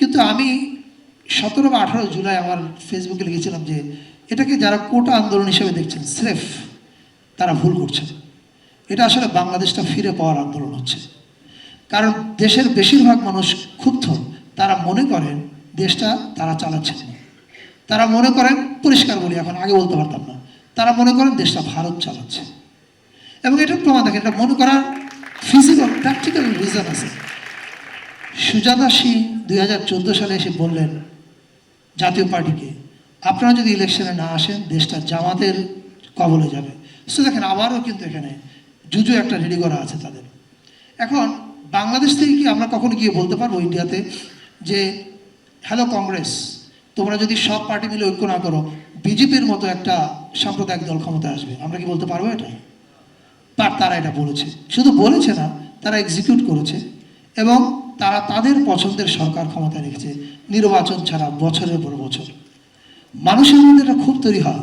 কিন্তু আমি সতেরো বা আঠারো জুলাই আমার ফেসবুকে লিখেছিলাম যে, এটাকে যারা কোটা আন্দোলন হিসেবে দেখছেন, স্রেফ তারা ভুল করছেন। এটা আসলে বাংলাদেশটা ফিরে পাওয়ার আন্দোলন হচ্ছে। কারণ দেশের বেশিরভাগ মানুষ ক্ষুব্ধ, তারা মনে করেন দেশটা তারা চালাচ্ছেন না। তারা মনে করেন, পরিষ্কার বলি, এখন আগে বলতে পারতাম না, তারা মনে করেন দেশটা ভারত চালাচ্ছে। এবং এটার প্রমাণ দেখেন, এটা মনে করার ফিজিক্যাল প্র্যাকটিক্যাল রিজন আছে। সুজাতা সিং দুই হাজার চোদ্দ সালে এসে বললেন, জাতীয় পার্টিকে, আপনারা যদি ইলেকশনে না আসেন, দেশটা জামাতের কবলে যাবে। সো দেখেন আবারও কিন্তু এখানে জুজু একটা রেডি করা আছে তাদের। এখন বাংলাদেশ থেকে কি আমরা কখনো গিয়ে বলতে পারব ইন্ডিয়াতে যে, হ্যালো কংগ্রেস, তোমরা যদি সব পার্টি মিলে ঐক্য না করো, বিজেপির মতো একটা সাম্প্রদায়িক দল ক্ষমতা আসবে? আমরা কি বলতে পারব এটা? বাট তারা এটা বলেছে। শুধু বলেছে না, তারা এক্সিকিউট করেছে এবং তারা তাদের পছন্দের সরকার ক্ষমতায় রেখেছে। নির্বাচন ছাড়া বছরের পর বছর। মানুষের মধ্যে খুব তৈরি হয়।